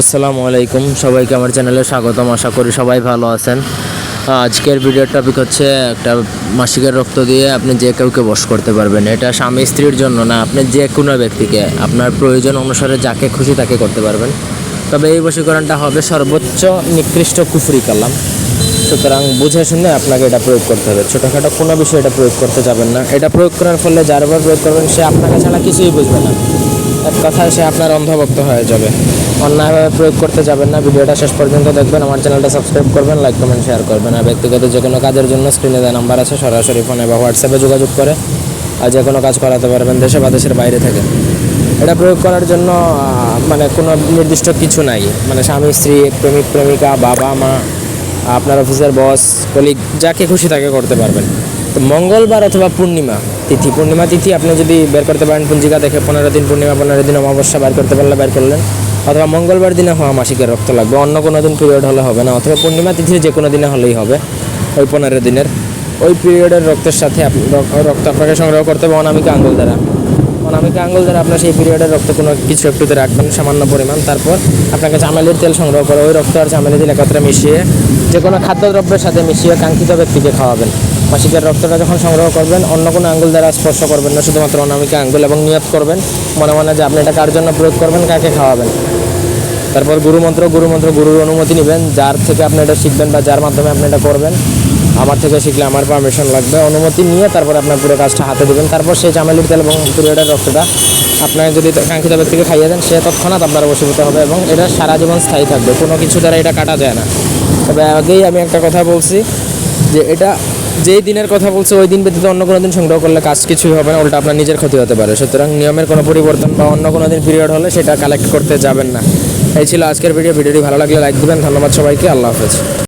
আসসালামু আলাইকুম। সবাইকে আমার চ্যানেলে স্বাগতম। আশা করি সবাই ভালো আছেন। আজকের ভিডিওর টপিক হচ্ছে একটা মাসিকের রক্ত দিয়ে আপনি যে কাউকে বশ করতে পারবেন, এটা স্বামী স্ত্রীর জন্য না, আপনি যে কোনো ব্যক্তিকে, আপনার প্রয়োজন অনুসারে যাকে খুশি তাকে করতে পারবেন। তবে এই বশীকরণটা হবে সর্বোচ্চ নিকৃষ্ট কুফরি কালাম। সুতরাং বুঝে শুনে আপনাকে এটা প্রয়োগ করতে হবে। ছোটোখাটো কোনো বিষয়ে এটা প্রয়োগ করতে যাবেন না। এটা প্রয়োগ করার ফলে যার উপর প্রয়োগ করবেন সে আপনাকে ছাড়া কিছুই বুঝবে না। এক কথায় সে আপনার অন্ধভক্ত হয়ে যাবে। অন্যায়ভাবে প্রয়োগ করতে যাবেন না, ভিডিওটা শেষ পর্যন্ত দেখবেন, আমার চ্যানেলটা সাবস্ক্রাইব করবেন, লাইক, কমেন্ট, শেয়ার করবেন। আর ব্যক্তিগত যে কোনো কাজের জন্য স্ক্রিনে দেওয়া নাম্বার আছে, সরাসরি ফোনে বা হোয়াটসঅ্যাপে যোগাযোগ করে আর যে কোনো কাজ করাতে পারবেন, দেশে বা দেশের বাইরে থেকে। এটা প্রয়োগ করার জন্য মানে কোনো নির্দিষ্ট কিছু নাই। মানে স্বামী, স্ত্রী, প্রেমিক, প্রেমিকা, বাবা, মা, আপনার অফিসের বস কলিগ যাকে খুশি তাকে করতে পারবেন। তো মঙ্গলবার অথবা পূর্ণিমা তিথি। পূর্ণিমা তিথি আপনি যদি বের করতে পারেন, পঞ্জিকা দেখে পনেরো দিন পূর্ণিমা, পনেরো দিন অমাবস্যা বের করতে পারলে বের করলেন। অথবা মঙ্গলবার দিনে হওয়া মাসিকের রক্ত লাগবে। অন্য কোনো দিন পিরিয়ড হলে হবে না। অথবা পূর্ণিমা তিথির যে কোনো দিনে হলেই হবে, ওই পনেরো দিনের। ওই পিরিয়ডের রক্তের সাথে আপনি রক- রক্ত আপনাকে সংগ্রহ করতে হবে অনামিকা আঙ্গুল দ্বারা। অনামিকা আঙ্গুল দ্বারা আপনার সেই পিরিয়ডের রক্ত কোনো কিছু একটুতে রাখবেন, সামান্য পরিমাণ। তারপর আপনাকে চামেলির তেল সংগ্রহ করে, ওই রক্ত আর চামেলি তেল একত্রে মিশিয়ে যে কোনো খাদ্যদ্রব্যের সাথে মিশিয়ে কাঙ্ক্ষিত ব্যক্তিকে খাওয়াবেন। মাসিকের রক্তটা যখন সংগ্রহ করবেন, অন্য কোনো আঙ্গুল দ্বারা স্পর্শ করবেন না, শুধুমাত্র অনামিকা আঙ্গুল এবং নিয়ত করবেন। মনে মনে যে আপনি এটা কার জন্য প্রয়োগ করবেন, কাকে খাওয়াবেন। তারপর গুরুমন্ত্র গুরুমন্ত্র গুরুর অনুমতি নেবেন। যার থেকে আপনি এটা শিখবেন বা যার মাধ্যমে আপনি এটা করবেন, আমার থেকে শিখলে আমার পারমিশন লাগবে। অনুমতি নিয়ে তারপর আপনার পুরো কাজটা হাতে দেবেন। তারপর সেই চামেলির তেল এবং পিরিয়ডের রক্তটা আপনার যদি কাঙ্ক্ষিত ব্যক্তিকে খাইয়ে দেন, সে তৎক্ষণাৎ আপনার বসীভূত হবে এবং এটা সারা জীবন স্থায়ী থাকবে। কোনো কিছু দ্বারা এটা কাটা যায় না। তবে আগেই আমি একটা কথা বলছি যে এটা যেই দিনের কথা বলছে, ওই দিন ব্যতীত অন্য কোনো দিন সংগ্রহ করলে কাজ কিছুই হবে না, উল্টা আপনার নিজের ক্ষতি হতে পারে। সুতরাং নিয়মের কোনো পরিবর্তন বা অন্য কোনো দিন পিরিয়ড হলে সেটা কালেক্ট করতে যাবেন না। এই ছিল আজকের ভিডিও ভিডিওটি ভালো লাগলে লাইক দেবেন। ধন্যবাদ সবাইকে। আল্লাহ হাফেজ।